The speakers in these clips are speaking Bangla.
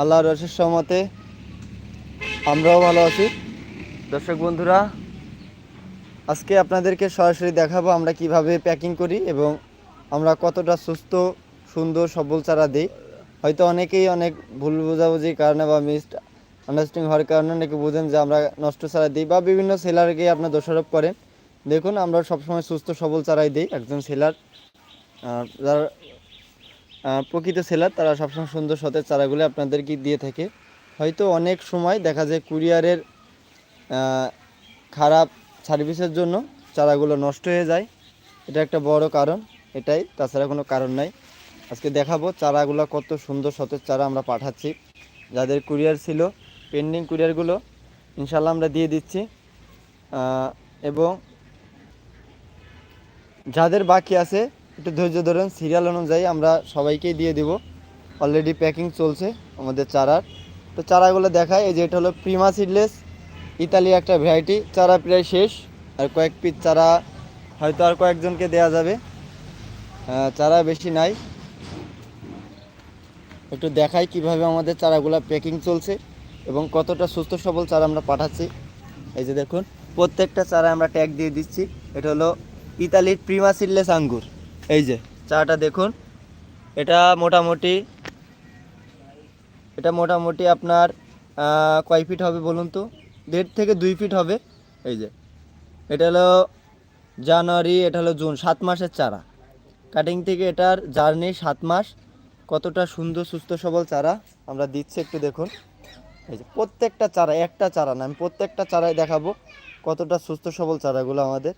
আল্লাহর রসের সহমতে আমরাও ভালো আছি। দর্শক বন্ধুরা, আজকে আপনাদেরকে সরাসরি দেখাবো আমরা কীভাবে প্যাকিং করি এবং আমরা কতটা সুস্থ, সুন্দর, সবল চারা দিই। হয়তো অনেকেই অনেক ভুল বোঝাবুঝির কারণে বা মিস আন্ডারস্ট্যান্ডিং হওয়ার কারণে অনেকে বুঝেন যে আমরা নষ্ট চারা দিই বা বিভিন্ন সেলারকে আপনার দোষারোপ করেন। দেখুন, আমরা সবসময় সুস্থ, সবল চারাই দিই একজন সেলার। যারা প্রকৃত সেলার, তারা সবসময় সুন্দর সতেজ চারাগুলো আপনাদেরকে দিয়ে থাকে। হয়তো অনেক সময় দেখা যায় কুরিয়ারের খারাপ সার্ভিসের জন্য চারাগুলো নষ্ট হয়ে যায়। এটা একটা বড় কারণ, এটাই। তাছাড়া কোনো কারণ নাই। আজকে দেখাবো চারাগুলো কত সুন্দর সতেজ চারা আমরা পাঠাচ্ছি। যাদের কুরিয়ার ছিল, পেন্ডিং কুরিয়ারগুলো ইনশাল্লাহ আমরা দিয়ে দিচ্ছি। এবং যাদের বাকি আছে একটু ধৈর্য ধরেন সিরিয়াল অনুযায়ী আমরা সবাইকেই দিয়ে দিব। অলরেডি প্যাকিং চলছে আমাদের চারার। তো চারাগুলো দেখায় এই যে এটা হলো প্রিমা সিডলেস ইতালি একটা ভ্যারাইটি চারা প্রায় শেষ। আর কয়েক পিস চারা হয়তো আর কয়েকজনকে দেয়া যাবে। চারা বেশি নাই। একটু দেখাই কীভাবে আমাদের চারাগুলো প্যাকিং চলছে এবং কতটা সুস্থ সবল চারা আমরা পাঠাচ্ছি। এই যে দেখুন, প্রত্যেকটা চারা আমরা ট্যাগ দিয়ে দিচ্ছি। এটা হলো ইতালির প্রিমা সিডলেস আঙ্গুর। এই যে, চাটা দেখুন। এটা মোটামুটি এটা মোটামুটি আপনার কয় ফিট হবে বলুন তো? দেড় থেকে দুই ফিট হবে। এই যে, এটা হলো জানুয়ারি, এটা হলো জুন, সাত মাসের চারা। কাটিং থেকে এটার জার্নি সাত মাস। কতটা সুন্দর, সুস্থ, সবল চারা আমরা দিচ্ছি একটু দেখুন। এই যে, প্রত্যেকটা চারা, একটা চারা না, আমি প্রত্যেকটা চারাই দেখাবো। কতটা সুস্থ, সবল চারাগুলো আমাদের।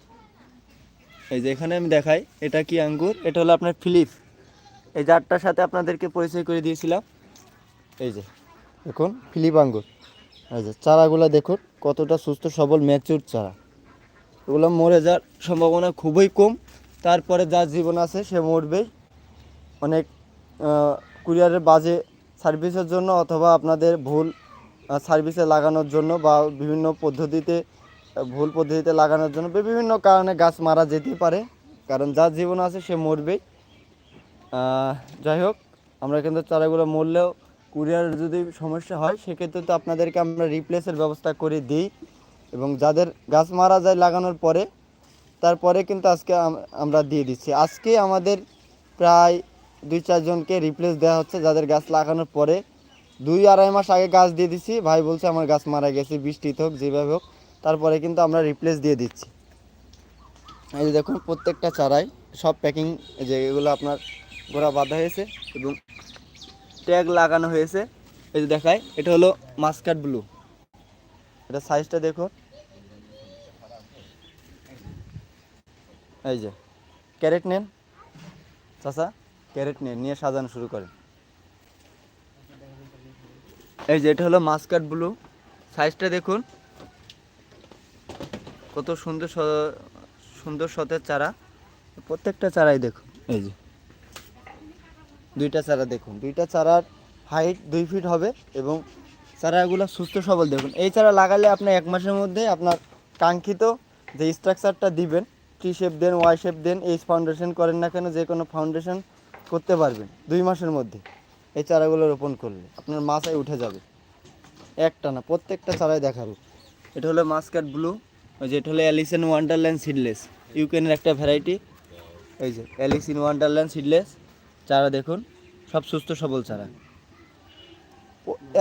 এই যে এখানে আমি দেখাই, এটা কি আঙ্গুর? এটা হলো আপনার ফিলিপ। এই জারটার সাথে আপনাদেরকে পরিচয় করে দিয়েছিলাম। এই যে, দেখুন, ফিলিপ আঙ্গুর। এই যে, চারাগুলো দেখুন, কতটা সুস্থ, সবল ম্যাচিউর চারা। এগুলো মরে যাওয়ার সম্ভাবনা খুবই কম। তারপরে যার জীবন আছে, সে মরবেই অনেক কুরিয়ারের বাজে সার্ভিসের জন্য অথবা আপনাদের ভুল সার্ভিসে লাগানোর জন্য বা বিভিন্ন পদ্ধতিতে ভুল পদ্ধতিতে লাগানোর জন্য বিভিন্ন কারণে গাছ মারা যেতে পারে। কারণ যার জীবন আছে সে মরবেই। যাই হোক, আমরা কিন্তু চারাগুলো মরলেও কুরিয়ার যদি সমস্যা হয়, সেক্ষেত্রে তো আপনাদেরকে আমরা রিপ্লেসের ব্যবস্থা করে দিই। এবং যাদের গাছ মারা যায় লাগানোর পরে, তারপরে কিন্তু আজকে আমরা দিয়ে দিচ্ছি। আজকে আমাদের প্রায় দুই চারজনকে রিপ্লেস দেওয়া হচ্ছে যাদের গাছ লাগানোর পরে। দুই, আড়াই মাস আগে গাছ দিয়ে দিচ্ছি ভাই বলছে, আমার গাছ মারা গেছে বৃষ্টিতে হোক, যেভাবে হোক। তারপরে কিন্তু আমরা রিপ্লেস দিয়ে দিচ্ছি। এই যে দেখুন, প্রত্যেকটা চারাই সব প্যাকিং যে এগুলো আপনার গোড়া বাঁধা হয়েছে এবং ট্যাগ লাগানো হয়েছে। এই যে দেখায় এটা হলো মাস্কাট ব্লু এটা সাইজটা দেখুন। এই যে ক্যারেট নেন। চাচা ক্যারেট নেন নিয়ে সাজানো শুরু করেন। এই যে, এটা হলো মাস্কাট ব্লু সাইজটা দেখুন। কত সুন্দর সুন্দর সতের চারা। প্রত্যেকটা চারাই দেখুন। এই যে। দুইটা চারা দেখুন। দুইটা চারার হাইট দুই ফিট হবে এবং চারাগুলো সুস্থ সবল দেখুন। এই চারা লাগালে আপনি এক মাসের মধ্যে আপনার কাঙ্ক্ষিত যে স্ট্রাকচারটা দিবেন টি শেপ দেন ওয়াই শেপ দেন এইচ ফাউন্ডেশন করেন না কেন যে কোনো ফাউন্ডেশন করতে পারবেন দুই মাসের মধ্যে। এই চারাগুলো রোপণ করলে আপনার মাথায় উঠে যাবে। একটা না প্রত্যেকটা চারাই দেখাবো। এটা হলো মাস্কাট ব্লু ওই যে এটা হলো অ্যালিসেন ওয়ান্ডারল্যান্ড সিডলেস ইউক্রেনের একটা ভ্যারাইটি এই যে অ্যালিস ইন ওয়ান্ডারল্যান্ড সিডলেস চারা দেখুন, সব সুস্থ সবল চারা।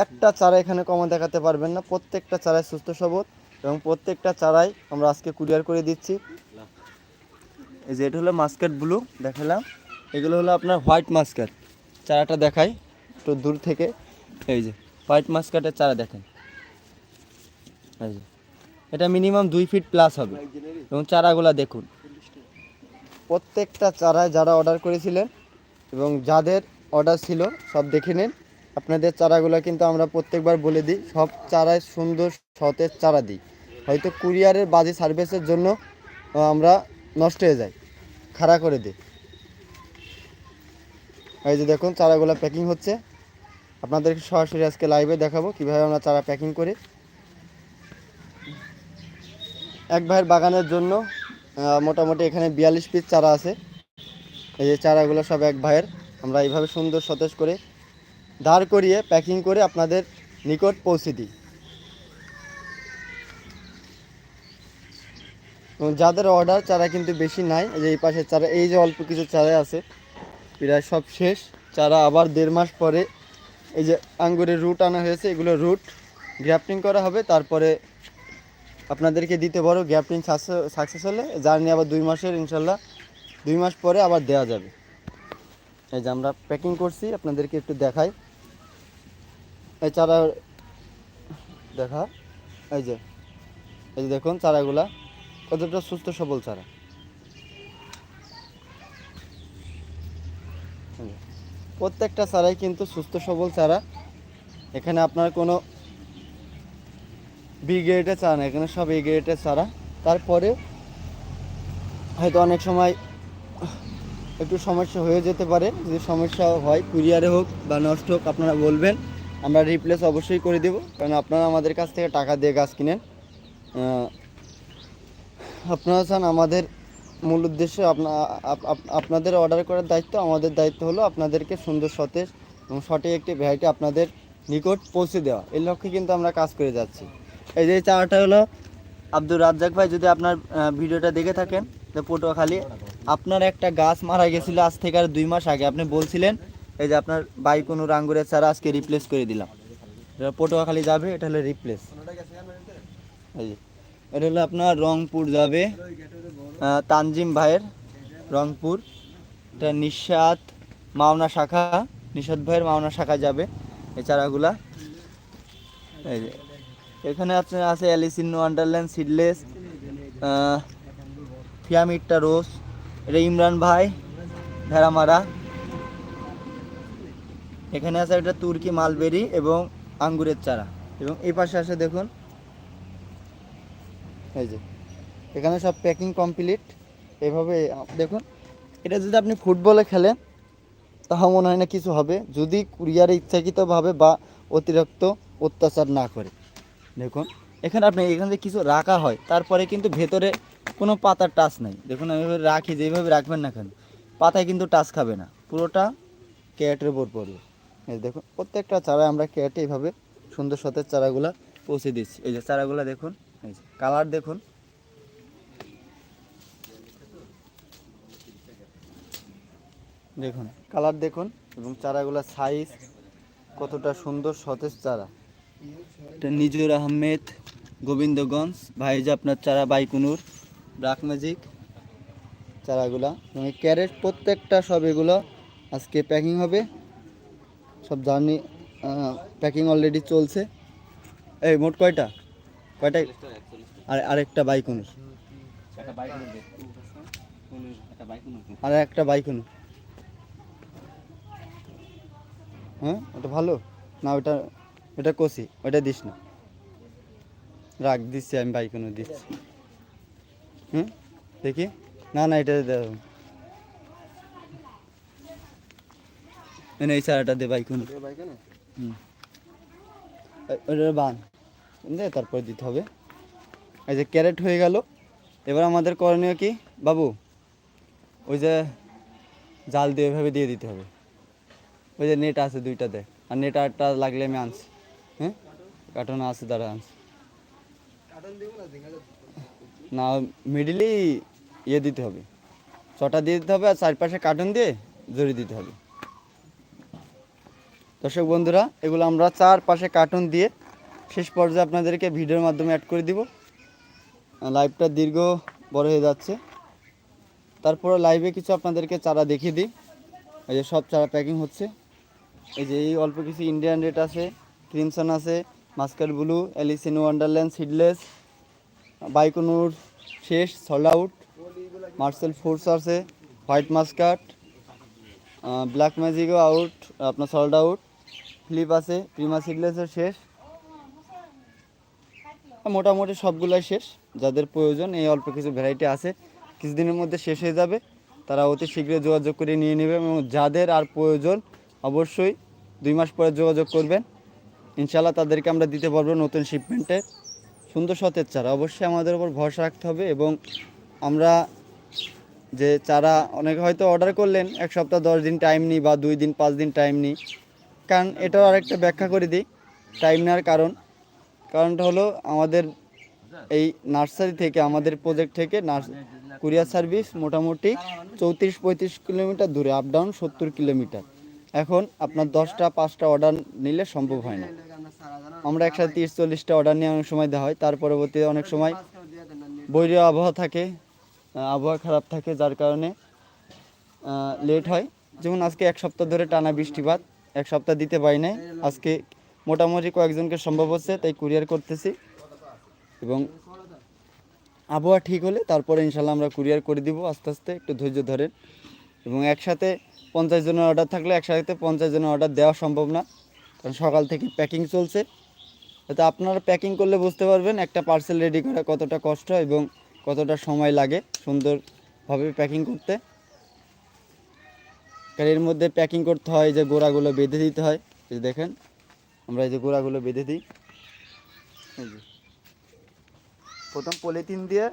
একটা চারা এখানে কমা দেখাতে পারবেন না। প্রত্যেকটা চারাই সুস্থ সবল এবং প্রত্যেকটা চারাই আমরা আজকে কুরিয়ার করে দিচ্ছি। এই যে এটা হলো মাস্কাট ব্লু, দেখালাম। এগুলো হলো আপনার হোয়াইট মাস্কাট। চারাটা দেখাই একটু দূর থেকে। এই যে, হোয়াইট মাস্কাটের চারা দেখেন। এই যে। এটা মিনিমাম দুই ফিট প্লাস হবে। এবং চারাগুলা দেখুন। প্রত্যেকটা চারায় যারা অর্ডার করেছিলেন এবং যাদের অর্ডার ছিল, সব দেখে নিন। আপনাদের চারাগুলো কিন্তু আমরা প্রত্যেকবার বলে দিই, সব চারায় সুন্দর সতেজ চারা দিই। হয়তো কুরিয়ারের বাজে সার্ভিসের জন্য আমরা নষ্ট হয়ে যাই, খাড়া করে দিই। এই যে দেখুন, চারাগুলো প্যাকিং হচ্ছে। আপনাদেরকে সরাসরি আজকে লাইভে দেখাবো, কীভাবে আমরা চারা প্যাকিং করি। এক ভাইয়ের বাগানের জন্য মোটামুটি এখানে বিয়াল্লিশ পিস চারা আছে। এই যে চারাগুলো সব এক ভাইয়ের। আমরা এইভাবে সুন্দর সতেজ করে দাঁড় করিয়ে প্যাকিং করে আপনাদের নিকট পৌঁছে দিই। যাদের অর্ডার চারা কিন্তু বেশি নাই যে এই পাশে চারা, এই যে অল্প কিছু চারা আছে, প্রায় সব শেষ। চারা আবার দেড় মাস পরে, এই যে আঙ্গুরের রুট আনা হয়েছে, এগুলো রুট গ্রাফটিং করা হবে, তারপরে আপনাদেরকে দিতে পারো গ্যাপটিং সাকসেস হলে জার্নি আবার দুই মাসের ইনশাল্লাহ দুই মাস পরে আবার দেওয়া যাবে। এই যে আমরা প্যাকিং করছি, আপনাদেরকে একটু দেখাই। এই চারা দেখা, এই যে এই যে দেখুন চারাগুলা, কতটা সুস্থ সবল চারা। প্রত্যেকটা চারাই কিন্তু সুস্থ সবল চারা। এখানে আপনার কোনো বি গ্রেডে চারা না এখানে সব এ গ্রেডের চারা। তারপরে হয়তো অনেক সময় একটু সমস্যা হয়ে যেতে পারে, যদি সমস্যা হয়, কুরিয়ারে হোক বা নষ্ট হোক, আপনারা বলবেন। আমরা রিপ্লেস অবশ্যই করে দেবো, কারণ আপনারা আমাদের কাছ থেকে টাকা দিয়ে গাছ কিনেন। আপনারা চান আমাদের মূল উদ্দেশ্য, আপনা, আপ- আপ- আপনাদের অর্ডার করার দায়িত্ব, আমাদের দায়িত্ব হলো আপনাদেরকে সুন্দর, সতেজ এবং সঠিক একটি ভ্যারাইটি আপনাদের নিকট পৌঁছে দেওয়া। এই লক্ষ্যে কিন্তু আমরা কাজ করে যাচ্ছি। এই যে চারাটা হলো আব্দুর রাজ্জাক ভাই, যদি আপনার ভিডিওটা দেখে থাকেন তো পটুয়াখালী, আপনার একটা গাছ মারা গেছিল আজ থেকে আর দুই মাস আগে। আপনি বলছিলেন, এই যে আপনার বাইকুনুর আঙ্গুরের চারা আজকে রিপ্লেস করে দিলাম। পটুয়াখালী যাবে, এটা হলো রিপ্লেস এটা হলো আপনার রংপুর যাবে তানজিম ভাইয়ের রংপুর। এটা নিঃসাদ মাওনা শাখা নিষাদ ভাইয়ের মাওনা শাখা যাবে এই চারাগুলা। এই যে এখানে আছে আছে অ্যালিসিন ওয়ান্ডারল্যান্ড সিডলেস ফিয়ামিটটা রোস এটা ইমরান ভাই, ভেড়ামারা। এখানে আছে একটা তুর্কি মালবেরি এবং আঙ্গুরের চারা। এবং এই পাশে আছে দেখুন, এই যে, এখানে সব প্যাকিং কমপ্লিট এভাবে, দেখুন, এটা যদি আপনি ফুটবলে খেলেন তাহা মনে হয় না কিছু হবে। যদি কুরিয়ারে ইচ্ছাকৃতভাবে বা অতিরিক্ত অত্যাচার না করে। দেখুন, এখানে আপনি এখানে যে কিছু রাখা হয়, তারপরে কিন্তু ভেতরে কোনো পাতার টাচ নাই। দেখুন, আমি রাখি, যেভাবে রাখবেন না কেন, পাতায় কিন্তু টাচ খাবে না। পুরোটা ক্যাটের উপর পড়বে। এই দেখুন, প্রত্যেকটা চারা আমরা ক্যাটে এইভাবে সুন্দর সতেজ চারাগুলা পৌঁছে দিচ্ছি। এই যে চারাগুলা দেখুন, এই যে কালার দেখুন। দেখুন, কালার দেখুন এবং চারাগুলার সাইজ কতটা সুন্দর, সতেজ চারা। নিজুর আহমেদ গোবিন্দগঞ্জ, ভাইজ আপনার চারা বাইকুনুর, ব্রাক ম্যাজিক চারাগুলা। এবং ক্যারেট প্রত্যেকটা সব এগুলো আজকে প্যাকিং হবে। সব জার্নি প্যাকিং অলরেডি চলছে। এই, মোট কয়টা? কয়টা? আর আরেকটা বাইকুনুর। আর একটা বাইকুনুর। হ্যাঁ ওটা ভালো? না, ওটা ওটা কষি ওটা দিস না। রাখ দিচ্ছি আমি বাইকুনো দিচ্ছি। হুম? দেখি? না না এটা দাও এই চারাটা দে বাইকুনো হুম। এ- ওটা বান। দে তারপর দিতে হবে। এই যে ক্যারেট হয়ে গেল। এবার আমাদের করণীয় কি? বাবু ওই যে জাল দিয়ে ওইভাবে দিয়ে দিতে হবে। ওই যে নেট আছে দুইটা দেখ আর নেট আরটা লাগলে আমি আনছি। কার্টন আছে দাঁড়া। না মিডিলেই ইয়ে দিতে হবে। ছটা দিয়ে দিতে হবে আর চারপাশে কার্টন দিয়ে জড়িয়ে দিতে হবে। দর্শক বন্ধুরা এগুলো আমরা চারপাশে কার্টুন দিয়ে শেষ পর্যায়ে আপনাদেরকে ভিডিওর মাধ্যমে অ্যাড করে দিব। লাইভটা দীর্ঘ বড় হয়ে যাচ্ছে। তারপরে লাইভে কিছু আপনাদেরকে চারা দেখিয়ে দিই। এই যে সব চারা প্যাকিং হচ্ছে। এই যে এই অল্প কিছু ইন্ডিয়ান রেট আছে ক্রিমসন আছে muscat blue Alice in Wonderland, seedless, Baikonur, শেষ, সল্ড আউট, মার্সেল ফোর্স আছে, হোয়াইট মাস্কাট ব্ল্যাক ম্যাজিকও আউট, আপনার সল্ড আউট, ফ্লিপ আছে, প্রিমা সিডলেসের শেষ। মোটামুটি সবগুলাই শেষ, যাদের প্রয়োজন, এই অল্প কিছু ভ্যারাইটি আছে। কিছুদিনের মধ্যে শেষ হয়ে যাবে, তারা অতি শীঘ্রই যোগাযোগ করে নিয়ে নেবে এবং যাদের আর প্রয়োজন, অবশ্যই দুই মাস পরে যোগাযোগ করবেন। ইনশাল্লাহ তাদেরকে আমরা দিতে পারব নতুন শিপমেন্টে সুন্দর সতেজ চারা, অবশ্যই আমাদের উপর ভরসা রাখতে হবে এবং আমরা যে চারা অনেকে হয়তো অর্ডার করলেন, এক সপ্তাহ, দশ দিন টাইম নিই বা দুই দিন, পাঁচ দিন টাইম নিই। কারণ এটাও আরেকটা ব্যাখ্যা করে দিই টাইম নেওয়ার কারণ। কারণটা হলো আমাদের এই নার্সারি থেকে, আমাদের প্রজেক্ট থেকে নার্স কুরিয়ার সার্ভিস মোটামুটি চৌত্রিশ পঁয়ত্রিশ কিলোমিটার দূরে আপ ডাউন সত্তর কিলোমিটার। এখন আপনার দশটা, পাঁচটা অর্ডার নিলে সম্ভব হয় না। আমরা একসাথে তিরিশ, চল্লিশটা অর্ডার নিয়ে অনেক সময় দেওয়া হয়। তার পরবর্তীতে অনেক সময় বৈরী আবহাওয়া থাকে আবহাওয়া খারাপ থাকে, যার কারণে লেট হয়। যেমন আজকে এক সপ্তাহ ধরে টানা বৃষ্টিপাত, এক সপ্তাহ দিতে পারি নাই। আজকে মোটামুটি কয়েকজনকে সম্ভব হচ্ছে, তাই কুরিয়ার করতেছি। এবং আবহাওয়া ঠিক হলে তারপরে ইনশাল্লাহ আমরা কুরিয়ার করে দিব আস্তে আস্তে, একটু ধৈর্য ধরেন। এবং একসাথে পঞ্চাশ জনের অর্ডার থাকলে একসাথে পঞ্চাশ জনের অর্ডার দেওয়া সম্ভব না। কারণ সকাল থেকে প্যাকিং চলছে। তো আপনারা প্যাকিং করলে বুঝতে পারবেন একটা পার্সেল রেডি করা কতটা কষ্ট এবং কতটা সময় লাগে সুন্দরভাবে প্যাকিং করতে। কারণ এর মধ্যে প্যাকিং করতে হয় যে গোড়াগুলো বেঁধে দিতে হয়। দেখেন, আমরা এই যে গোড়াগুলো বেঁধে দিই। প্রথম পলিথিন দিয়ে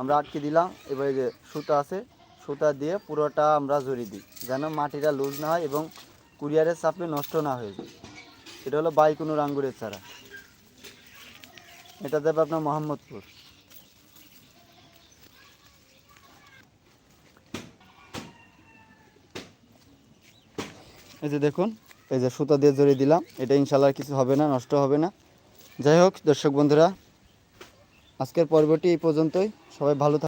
আমরা আটকে দিলাম। এবার যে সুতা আছে সুতা দিয়ে পুরোটা আমরা জড়িয়ে দিই, যেন মাটিটা লুজ না হয় এবং কুরিয়ারের চাপে নষ্ট না হয়ে যায়। এটা হলো বাইকুনুর আঙ্গুরের চারা। এটা দেবে আপনার মোহাম্মদপুর। এই যে দেখুন, এই যে সুতা দিয়ে জড়িয়ে দিলাম। এটা ইনশাল্লাহ কিছু হবে না, নষ্ট হবে না। যাই হোক, দর্শক বন্ধুরা, আজকের পর্বটি এই পর্যন্তই। সবাই ভালো